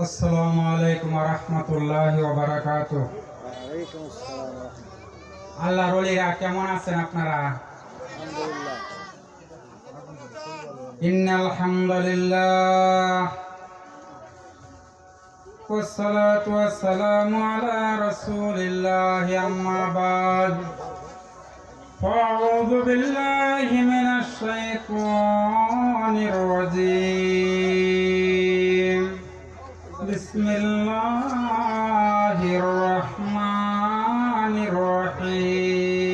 আসসালামু আলাইকুম রহমতুল্লাহ বারাকাত ওয়ালাইকুম আসসালাম রহমতুল্লাহ আল্লাহ রলিরা কেমন আছেন আপনারা আলহামদুলিল্লাহ ইন্নাল হামদুলিল্লাহ والصلاة والسلام على رسول الله أما بعد فأعوذ بالله من الشيطان الرجيم بسم الله الرحمن الرحيم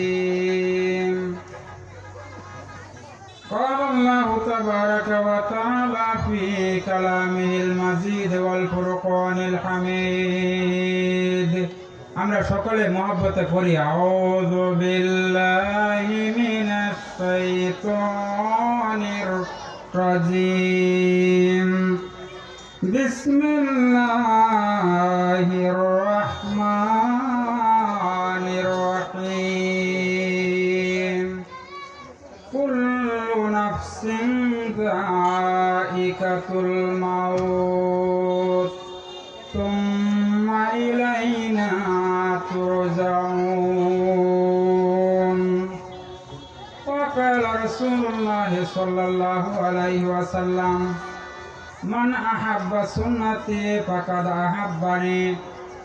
قال الله تبارك وتعالى في كلامه المزيد والفرقان الحميد আমরা সকলে মহব্বতে পড়ি আউযু বিল্লাহি মিনাশ শাইতানির রাজিম بسم الله الرحمن الرحيم. كل نفس ذائقة الموت. ثم إلينا ترجعون. وقال رسول الله صلى الله عليه وسلم من أحب سنتي فقد أحبني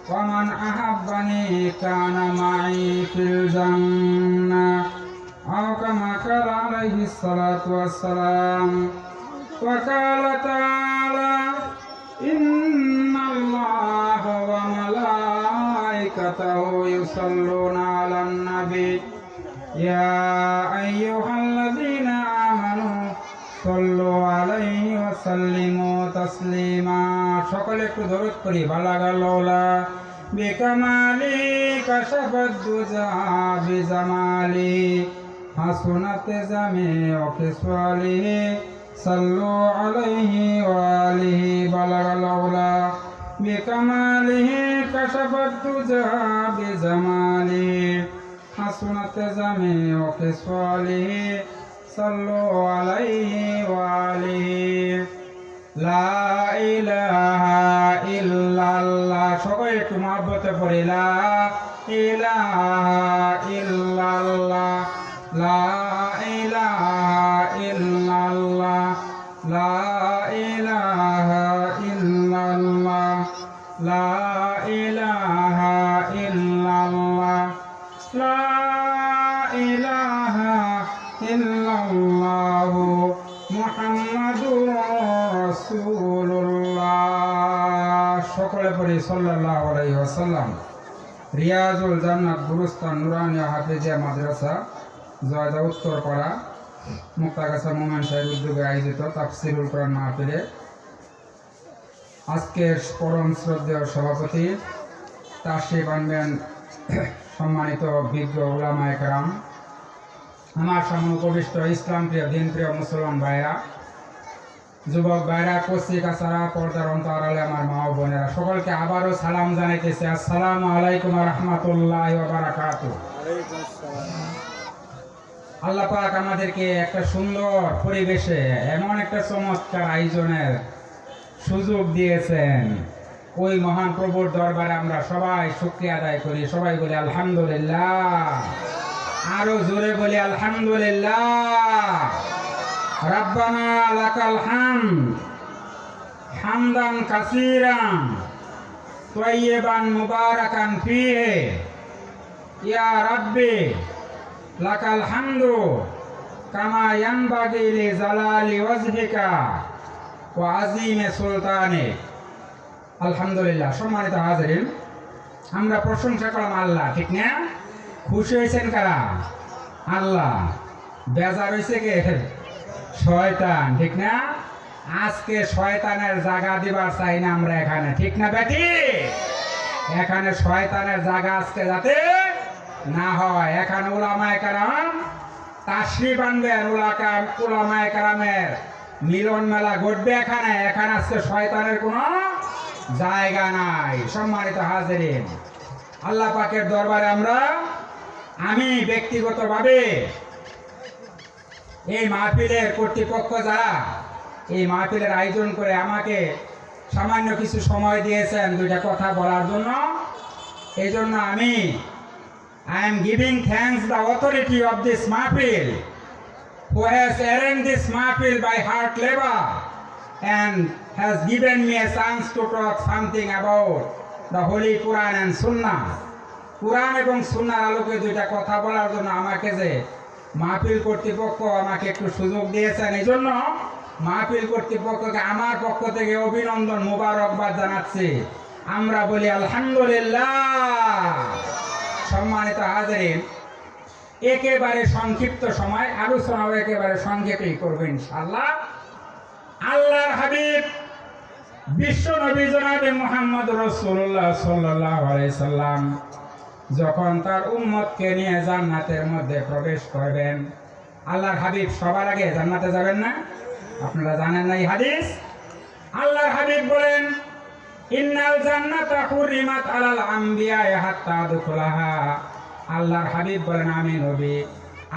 ومن أحبني كان معي في الجنة أو كما قال عليه الصلاة والسلام وقال تعالى إن الله وملائكته يصلون على النبي يا أيها ওয়াসাল্লিমু তাসলিমা, সকলে একটু দরদ করি। বালাগা লওলা। বিকামালি কাশাবদ্দুজা বিজামালি। হাসনাতে জামে অফিস ওয়ালি। সাল্লু আলাইহি ওয়ালিহি বালাগা লওলা। বিকামালিহি কাশাবদ্দুজা বিজামালি। হাসনাতে জামে অফিস ওয়ালিহি অফিসওয়ালিহি সাল্লু আলাইহি ওয়ালিহি লা ইলাহা ইল্লাল্লাহ। সবাই একটু মহব্বতে পড়ি। লা ইলাহা ইল্লাল্লাহ। লা ইলাহা ইল্লাল্লাহ। লা ইলাহা ইল্লাল্লাহ। লা ইলাহা ইল্লাল্লাহ। লা রাসূলুল্লাহ সকলে পড়ি সাল্লাল্লাহু আলাইহি ওয়াসাল্লাম। রিয়াজুল জান্নাত গুরুস্তান নুরানিয়া হাফেজিয়া মাদ্রাসা, জয়দা উত্তরপাড়া মুক্তাগাছা মোমেন সাহেব উদ্যোগে আয়োজিত তাফসিরুল কোরআন মাহফিলে। আজকের পরম শ্রদ্ধেয় সভাপতি তাশরিফ আনবেন সম্মানিত বিজ্ঞ ওলামায়ে কেরাম, আমার সামনে উপবিষ্ট ইসলাম প্রিয় দিন প্রিয় মুসলমান ভাইরা যুবক ভাইরা, কচি কাছাড়া, পর্দার অন্তর আলে আমার মা বোনেরা, সকলকে আবারও সালাম জানাইতেছি। আসসালামু আলাইকুম রহমতুল্লাহ বারাকাতু আল্লাহ পাক আমাদেরকে একটা সুন্দর পরিবেশে, এমন একটা চমৎকার আয়োজনের সুযোগ দিয়েছেন। ওই মহান প্রভুর দরবারে আমরা সবাই শুক্রিয়া আদায় করি, সবাই বলি আলহামদুলিল্লাহ। আরও জোরে বলি আলহামদুলিল্লাহ। লাকাল হামদ হামদান ইয়া লাকাল হামদু আলহামদুলিল্লাহ, সম্মানিত হাজিরিন, আমরা প্রশংসা করলাম আল্লাহ, ঠিক না? খুশি হয়েছেন কারা? আল্লাহ, বেজার হয়েছে কে? শয়তান, ঠিক না? আজকে শয়তানের জায়গা দিবার চাই না আমরা এখানে, ঠিক না বেটি? এখানে শয়তানের জায়গা আজকে যাতে না হয়। এখানে ওলামায় কারাম তাশরিফ আনবেন, উলাকা ওলামায় কারামের মিলন মেলা ঘটবে এখানে। এখানে আজকে শয়তানের কোনো জায়গা নাই। সম্মানিত হাজিরিন, আল্লাহ পাকের দরবারে আমরা আমি ব্যক্তিগতভাবে এই মাহফিলের কর্তৃপক্ষ যারা, এই মাহফিলের আয়োজন করে আমাকে সামান্য কিছু সময় দিয়েছেন দুইটা কথা বলার জন্য এই জন্য আমি I am giving thanks the authority of this মাহফিল, who has arranged this mahfil by hard labor and has given me a chance to talk something about the Holy Quran and Sunnah. Quran এবং সুন্নার আলোকে দুইটা কথা বলার জন্য আমাকে যে মাহফিল কর্তৃপক্ষ আমাকে একটু সুযোগ দিয়েছেন। এই জন্য মাহফিল কর্তৃপক্ষকে আমার পক্ষ থেকে অভিনন্দন মোবারকবাদ জানাচ্ছি। আমরা বলি আলহামদুলিল্লাহ। সম্মানিত হাজারিন, একেবারে সংক্ষিপ্ত সময়, আলোচনাও একেবারে সংক্ষেপেই করব ইনশাল্লাহ আল্লাহর হাবিব, বিশ্ব নবী জনাবে মোহাম্মদ রসুল্লাহ সাল্লাহ সাল্লাম। যখন তার উম্মতকে নিয়ে জান্নাতের মধ্যে প্রবেশ করবেন, আল্লাহর হাবিব সবার আগে জান্নাতে যাবেন না? আপনারা জানেন না এই হাদিস? আল্লাহর হাবিব বলেন, ইন্নাল জান্নাতা হুরিমাত আলাল আম্বিয়া হাত্তা দুখলাহা আল্লাহর হাবিব বলেন, আমি নবী,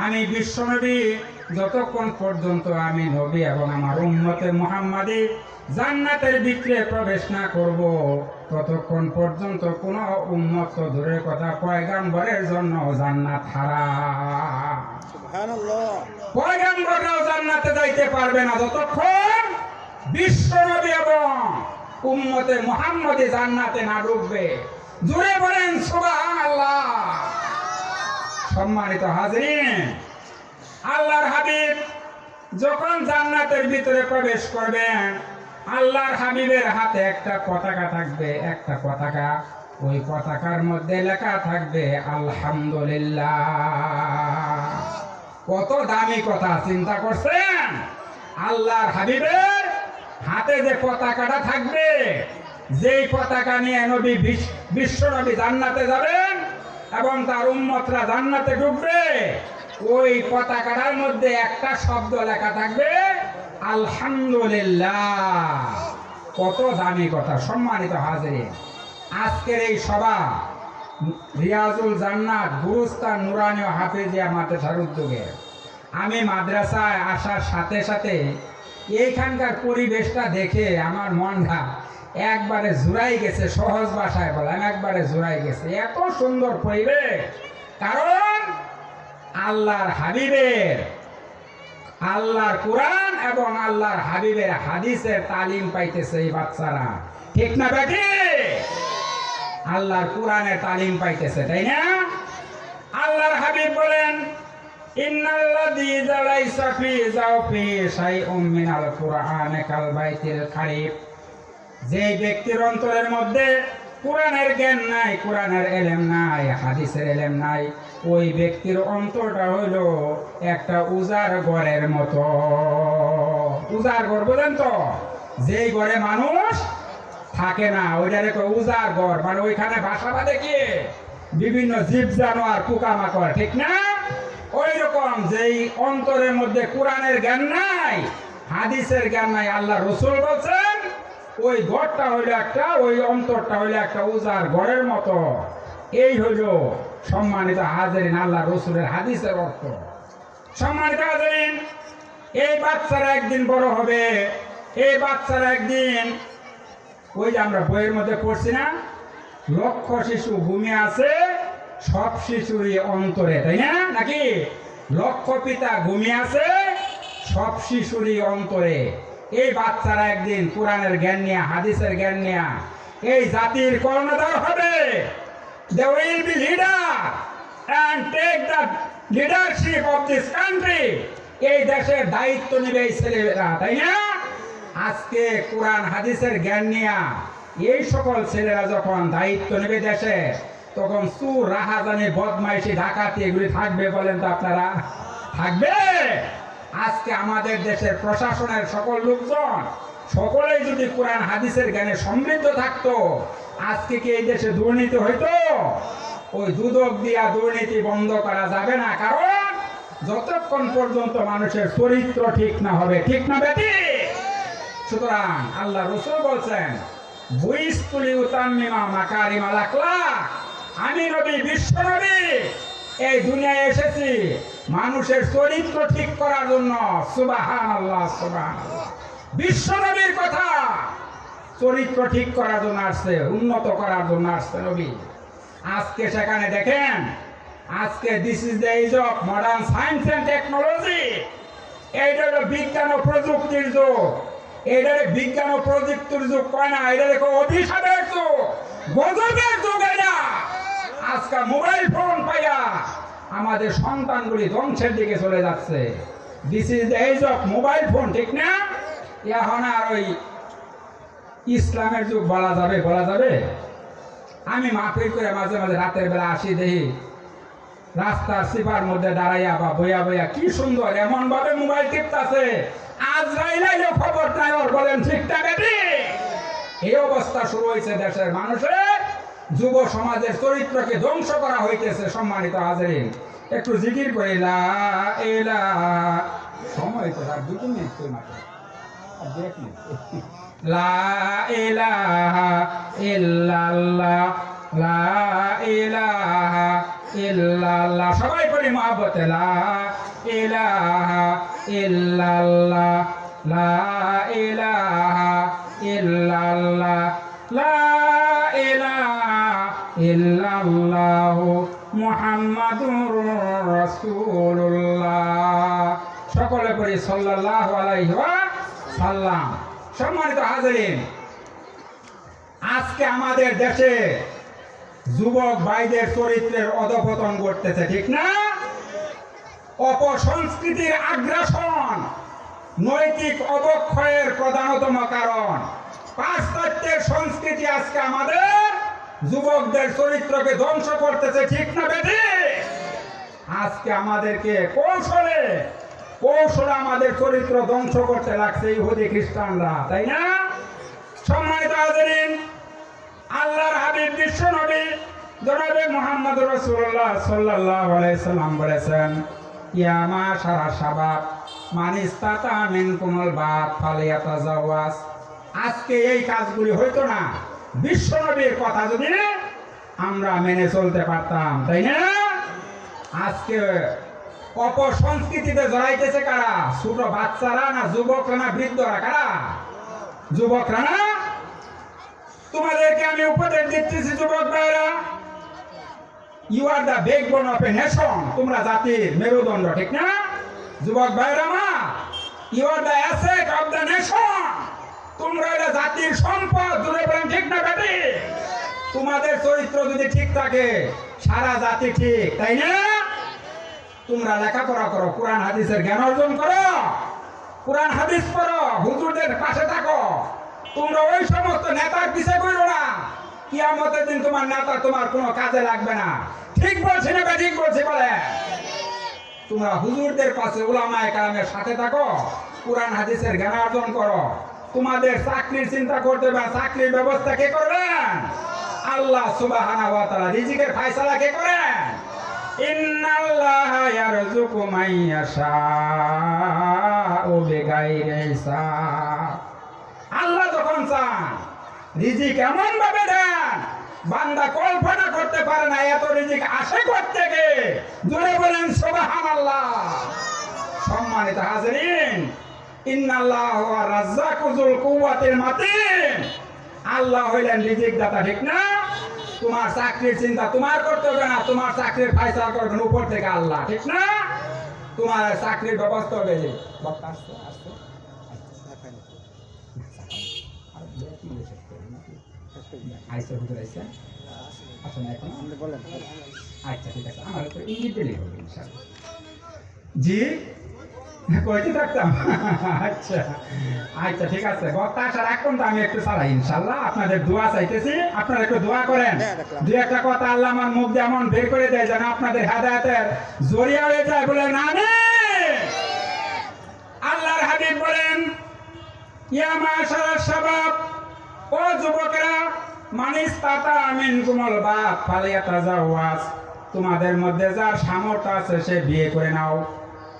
আমি বিশ্ব নবী। যতক্ষণ পর্যন্ত আমি নবী এবং আমার উম্মতে মুহাম্মাদি জান্নাতের ভিতরে প্রবেশ না করব ততক্ষণ পর্যন্ত কোনো উম্মত দূরের কথা পয়গাম্বরের জন্য জান্নাত হারা পয়গাম্বররাও জান্নাতে যাইতে পারবে না যতক্ষণ বিশ্ব নবী এবং উম্মতে মুহাম্মদে জান্নাতে না ঢুকবে। জুড়ে বলেন সুবহানাল্লাহ। সম্মানিত হাজরিন আল্লাহর হাবিব যখন জান্নাতের ভিতরে প্রবেশ করবেন, আল্লাহর হাবিবের হাতে একটা পতাকা থাকবে, একটা পতাকা। ওই পতাকার মধ্যে লেখা থাকবে, আলহামদুলিল্লাহ। কত দামি কথা চিন্তা করছেন? আল্লাহর হাবিবের হাতে যে পতাকাটা থাকবে, যেই পতাকা নিয়ে নবী বিশ- বিশ্ব নবী জান্নাতে যাবেন এবং তার উম্মতরা জান্নাতে ঢুকবে ওই পতাকাটার মধ্যে একটা শব্দ লেখা থাকবে, আলহামদুলিল্লাহ। কত দামি কথা, সম্মানিত হাজির আজকের এই সভা, রিয়াজুল জান্নাত, গুরুস্তান নুরানি হাফিজিয়া মাদ্রাসার উদ্যোগে। আমি মাদ্রাসায় আসার সাথে সাথে এইখানকার পরিবেশটা দেখে আমার মনটা একবারে জুড়াই গেছে, সহজ ভাষায় বললাম একবারে জুড়াই গেছে। এত সুন্দর পরিবেশ। কারণ আল্লাহর হাবিবের, আল্লাহর কোরআন এবং আল্লাহর হাবিবের হাদিসের তালিম পাইতেছে এই বাচ্চারা। ঠিক না বেটি আল্লাহর কোরআনের তালিম পাইতেছে, তাই না? আল্লাহর হাবিব বলেন বাইতিল যে ব্যক্তির অন্তরের মধ্যে কোরআনের জ্ঞান নাই, কোরআনের এলেম নাই, হাদিসের এলেম নাই। ওই ব্যক্তির অন্তরটা হইল একটা উজার ঘরের মতো। উজার ঘর, বুঝেন তো? যেই ঘরে মানুষ থাকে না, ওইটারে কয় উজার ঘর। মানে ওইখানে বাসা বাঁধে কি? বিভিন্ন জীব জানোয়ার পোকামাকড়, ঠিক না? ওই রকম যেই অন্তরের মধ্যে কোরআনের জ্ঞান নাই, হাদিসের জ্ঞান নাই, আল্লাহ রসুল বলছেন ওই ঘরটা হইল একটা, ওই অন্তরটা হইল একটা উজার ঘরের মতো। এই হইল সম্মানিত হাজারিন, আল্লাহ রসুলের হাদিসের অর্থ। সম্মানিত হাজারিন, এই বাচ্চারা একদিন বড় হবে, এই বাচ্চারা একদিন, ওই যে আমরা বইয়ের মধ্যে পড়ছি না, লক্ষ শিশু ঘুমিয়ে আছে, সব শিশুরই অন্তরে, তাই না? নাকি? লক্ষ পিতা ঘুমিয়ে আছে, সব শিশুরই অন্তরে। এই বাচ্চারা একদিন কোরআনের জ্ঞান নিয়ে, হাদিসের জ্ঞান নিয়ে এই জাতির কর্ণধার হবে। They will be leader and take the leadership of this country এই দেশের দায়িত্ব নেবে এই ছেলেরা, তাই না? আজকে কোরআন, হাদিসের জ্ঞান নিয়া এই সকল ছেলেরা যখন দায়িত্ব নেবে দেশে, তখন সুর রাহাজানি বদমাইশি, ডাকাতি এগুলি থাকবে বলেন তো আপনারা? থাকবে? আজকে আমাদের দেশের প্রশাসনের সকল লোকজন, সকলেই যদি কোরআন, হাদিসের জ্ঞানে সমৃদ্ধ থাকতো, আজকে কি এই দেশে দুর্নীতি হইতো? ওই দুদক দিয়া দুর্নীতি বন্ধ করা যাবে না, কারণ যতক্ষণ পর্যন্ত মানুষের চরিত্র ঠিক না হবে, ঠিক না বেটি সুতরাং আল্লাহ রসুল বলছেন আমি নবী, বিশ্ব নবী, এই দুনিয়ায় এসেছি। মানুষের চরিত্র ঠিক করার জন্য। সুবাহান আল্লাহ সুবাহান বিশ্ব নবীর কথা চরিত্র ঠিক করার জন্য আসছে, উন্নত করার জন্য আসছে নবী। আজকে সেখানে দেখেন, আজকে this is the age of modern science and technology এইটা হলো বিজ্ঞান ও প্রযুক্তির যুগ। এইটারে বিজ্ঞান ও প্রযুক্তির যুগ, কয় না? এটা দেখো, অভিশাপের যুগ, গজবের যুগ এটা। আজকে মোবাইল ফোন পাইয়া আমাদের সন্তানগুলি ধ্বংসের দিকে চলে যাচ্ছে। This is the age of mobile phone ঠিক না? এখন আর ওই ইসলামের যুগ বলা যাবে বলা যাবে? আমি মাফিল করে মাঝে মাঝে রাতের বেলা আসি, দেখি রাস্তার সিপার মধ্যে দাঁড়াইয়া বা বইয়া বইয়া কি সুন্দর এমন ভাবে মোবাইল টিপতাছে আজ রাইলাইলে খবর নাই বলেন ঠিকঠাক এই অবস্থা শুরু হয়েছে দেশের মানুষের যুব সমাজের চরিত্রকে ধ্বংস করা হইতেছে, সম্মানিত হাজারিন। একটু জিকির করে এলা সময় তো আর দুটো মিনিট তো মাত্র? সবাই পড়ি মহব্বতে লা ইলাহা ইল্লাল্লাহ, লা সম্মানিত হাজারিন, আজকে আমাদের দেশে যুবক ভাইদের চরিত্রের অধপতন ঘটতেছে, ঠিক না? অপসংস্কৃতির আগ্রাসন নৈতিক অবক্ষয়ের প্রধানতম কারণ। পাশ্চাত্যের সংস্কৃতি আজকে আমাদের যুবকদের চরিত্রকে ধ্বংস করতেছে, ঠিক না বেঠি আজকে আমাদেরকে কৌশলে কৌশলে আমাদের চরিত্র ধ্বংস করতে লাগছে ইহুদি খ্রিস্টানরা, তাই না? সম্মানিত হাজারিন, আল্লাহর হাবিব বিশ্ব নবী জনাবে মোহাম্মদ রসুল্লাহ সাল্লাল্লাহু আলাইহি সাল্লাম বলেছেন ইয়ামা সারা সাবাব মানিস তাতা মিন কুমল বাত ফালিয়াতাজাওয়াজ। আজকে এই কাজগুলি হইতো না। বিশ্ব নবীর কথা যদি আমরা মেনে চলতে পারতাম, তাই না? আজকে অপসংস্কৃতিতে জড়াইতেছে কারা? ছোট বাচ্চারা না যুবকরা না বৃদ্ধরা? কারা? যুবকরা না? তোমাদেরকে আমি উপদেশ দিচ্ছি, যুবক ভাইরা you are the backbone of a nation তোমরা জাতির মেরুদণ্ড, ঠিক না? যুবক ভাইরা মা you are the asset of the nation তোমরা এটা জাতির সম্পদ, দূরে ঠিক না, বেটি? তোমাদের চরিত্র যদি ঠিক থাকে, সারা জাতি ঠিক, তাই না? তোমরা লেখাপড়া করো, কোরআন, হাদিসের জ্ঞান অর্জন করো, কোরআন, হাদিস পড়ো, হুজুরদের পাশে থাকো। তোমরা ওই সমস্ত নেতার পিছে করো না। কিয়ামতের দিন তোমার নেতা তোমার কোনো কাজে লাগবে না। ঠিক বলছি না ঠিক বলছি, বলে। তোমরা হুজুরদের পাশে উলামায়ে কালামের সাথে থাকো, কোরআন, হাদিসের জ্ঞান অর্জন করো। তোমাদের চাকরির চিন্তা করতে বা চাকরির ব্যবস্থা কে করবেন আল্লাহ তাআলা। রিজিকের ফয়সালা কে করেন আল্লাহ যখন চান, রিজিক এমন ভাবে দেন, বান্দা কল্পনা করতে পারে না এত রিজিক আসে থেকে জোরে বলেন সুবহান আল্লাহ সম্মানিত হাজরিন আল্লাহ হইলেন রিজিক দাতা ঠিক না? তোমার চাকরির চিন্তা তোমার করতে হবে না তোমার চাকরির ফায়সালা করবেন উপর থেকে আল্লাহ ঠিক না? তোমার চাকরির ব্যবস্থা হবে যে আচ্ছা ইনশাআল্লাহ। জি? কইতে থাকতাম। আচ্ছা। আচ্ছা ঠিক আছে। বক্তা আসার এখন তো আমি একটু ইনশাল্লাহ। আপনাদের দোয়া চাইতেছি। আপনারা একটু দোয়া করেন। হ্যাঁ। দু একটা কথা আল্লাহ আমার মুখ দিয়ে এমন বের করে দেয় যেন আপনাদের হেদায়তের জরিয়া হয়ে যায় বলে না আল্লাহর হাবিব বলেন ইয়া মাশারাশ শাবাব ও যুবকেরা মানিস তাতা আমিন কুমল বাপ ফালিয়াতা জাওয়াজ তোমাদের মধ্যে যার সামর্থ্য আছে সে বিয়ে করে নাও।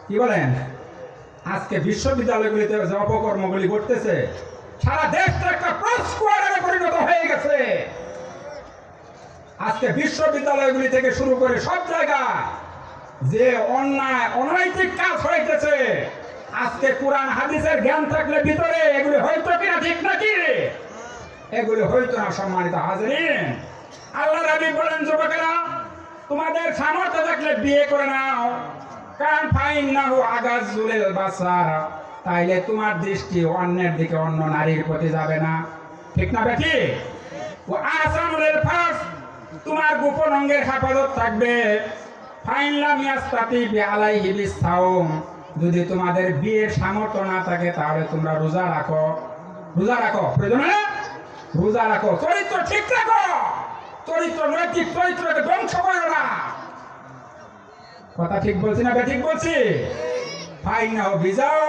কি বলেন? আজকে বিশ্ববিদ্যালয়গুলিতে যে অপকর্মগুলি ঘটতেছে। সারা দেশটা একটা প্রস্কোয়ারে পরিণত হয়ে গেছে। আজকে বিশ্ববিদ্যালয়গুলি থেকে শুরু করে সব জায়গা যে অন্যায়, অনৈতিক কাজ হইতেছে, আজকে কোরআন, হাদিসের জ্ঞান থাকলে ভিতরে এগুলি হয়তো কিনা ঠিক নাকি? এগুলি হয়তো না, সম্মানিত হাজরিন। আল্লাহ রাবি বলেন, যুবকেরা, তোমাদের সামর্থ্য থাকলে বিয়ে করে নাও। তাইলে তোমার দৃষ্টি অন্যের দিকে অন্য নারীর প্রতি যাবে না। ঠিক না বেটি ও আসানুলের ফার্স্ট তোমার গোপন অঙ্গের হেফাজত থাকবে। ফাইনলাম ইয়াস্তাতি বিআলাইহি বিসাওম যদি তোমাদের বিয়ের সামর্থ্য না থাকে, তাহলে তোমরা রোজা রাখো। রোজা রাখো, প্রয়োজন না? রোজা রাখো। চরিত্র ঠিক রাখো। চরিত্র নৈতিক চরিত্রকে ধ্বংস করো না। কথা ঠিক বলছি না ঠিক বলছি? ফাইন নাও বিজাও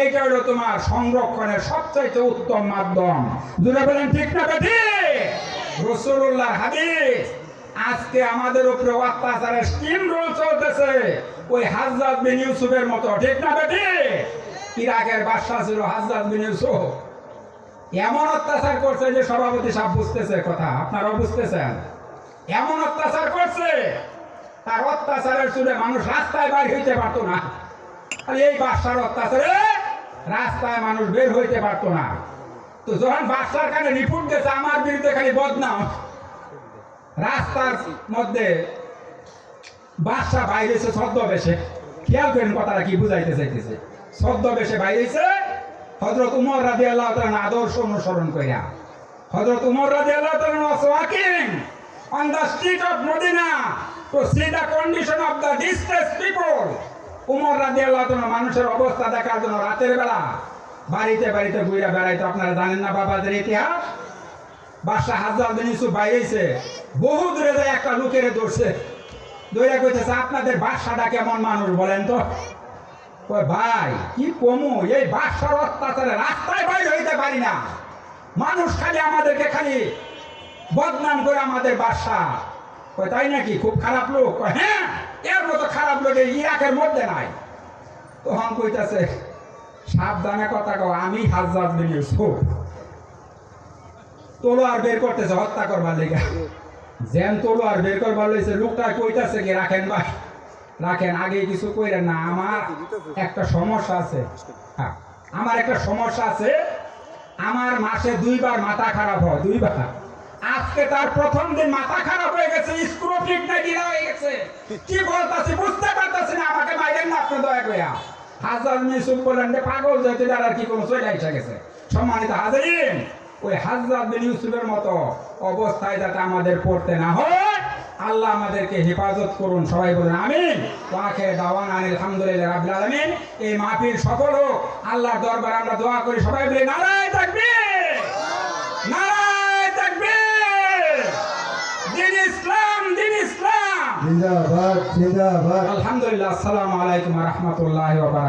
এইটা হলো তোমার সংরক্ষণের সবচাইতে উত্তম মাধ্যম। দুটো বলেন, ঠিক না বেঠি রসুল্লাহ হাদিস। আজকে আমাদের উপরে অত্যাচারের স্টিম রোল চলতেছে। ওই হাজরাত বিন ইউসুফের মতো, ঠিক না বেঠি ইরাকের বাদশাহ ছিল হাজরাত বিন ইউসুফ। এমন অত্যাচার করছে যে সভাপতি সাহেব বুঝতেছে কথা। আপনারাও বুঝতেছেন? এমন অত্যাচার করছে তার অত্যাচারের চুলে মানুষ রাস্তায় বাইর হইতে পারতো না। আর এই বাদশার অত্যাচারে রাস্তায় মানুষ বের হইতে পারতো না। তো যখন বাদশার কানে রিপোর্ট গেছে, আমার বিরুদ্ধে খালি বদনাম। রাস্তার মধ্যে বাদশা বাইরেছে ছদ্মবেশে, খেয়াল করেন কথাটা কি বুঝাইতে চাইতেছে। ছদ্মবেশে বাইরেছে হজরত উমর রাজি আল্লাহ আদর্শ অনুসরণ করিয়া হজরত উমর রাজি আল্লাহ was on the street of Medina to see the condition of the distressed people. Umar রাজি আল্লাহ মানুষের অবস্থা দেখার জন্য রাতের বেলা বাড়িতে বাড়িতে ঘুরে বেড়াইতো আপনারা জানেন না বাবাদের ইতিহাস? বাদশাহ হাজার বিন ইউসুফ বাইরেছে, বহু দূরে যায় একটা লোকের ধরছে দৌড়া কইতেছে, আপনাদের বাদশাটা কেমন মানুষ বলেন তো? ভাই, কি কমু? এই বাদশার অত্যাচারে রাস্তায় বাইরে হইতে পারি না। মানুষ খালি আমাদেরকে খালি বদনাম করে আমাদের বাদশা তাই নাকি? খুব খারাপ লোক। হ্যাঁ এর মতো খারাপ লোক ইরাকের মধ্যে নাই। তখন কইতাছে সাবধানে কথা কও আমি হাজার ইউসুফ। তলোয়ার বের করতেছে হত্যা করবার লেগে। যেন তলোয়ার বের করবার লইছে লোকটা কইতাছে কি রাখেন ভাই রাখেন আগে কিছু কইরেন না আমার একটা সমস্যা আছে। হ্যাঁ, আমার একটা সমস্যা আছে আমার মাসে দুইবার মাথা খারাপ হয় দুইবার। আজকে তার প্রথম দিন মাথা খারাপ হয়ে গেছে স্ক্রু ফিট না গিরা হয়ে গেছে। কি বলতাছি, বুঝতে পারতাছি না, আমাকে মাইরেন না আপনি দয়া কইয়া হাজার মিসুম বলেন যে পাগল যেতে আর কি কোনো চলে এসে গেছে। সম্মানিত হাজারিন, ওই হাজরাত বিন ইউসুফের মতো অবস্থায় যাতে আমাদের পড়তে না হয়, আল্লাহ আমাদেরকে হেফাজত করুন, সবাই বলুন আমিন। ওয়াকে দাওয়ান আনিল আলহামদুলিল্লাহ রাব্বিল আলামিন। এই মাহফিল সফল হোক, আল্লাহর দরবারে আমরা দোয়া করি, সবাই বলে, নারায় তাকবীর! নারায় তাকবীর দিন ইসলাম দিন ইসলাম জিন্দাবাদ জিন্দাবাদ আলহামদুলিল্লাহ আসসালামু আলাইকুম ওয়া রাহমাতুল্লাহি ওয়া বারাকাতুহু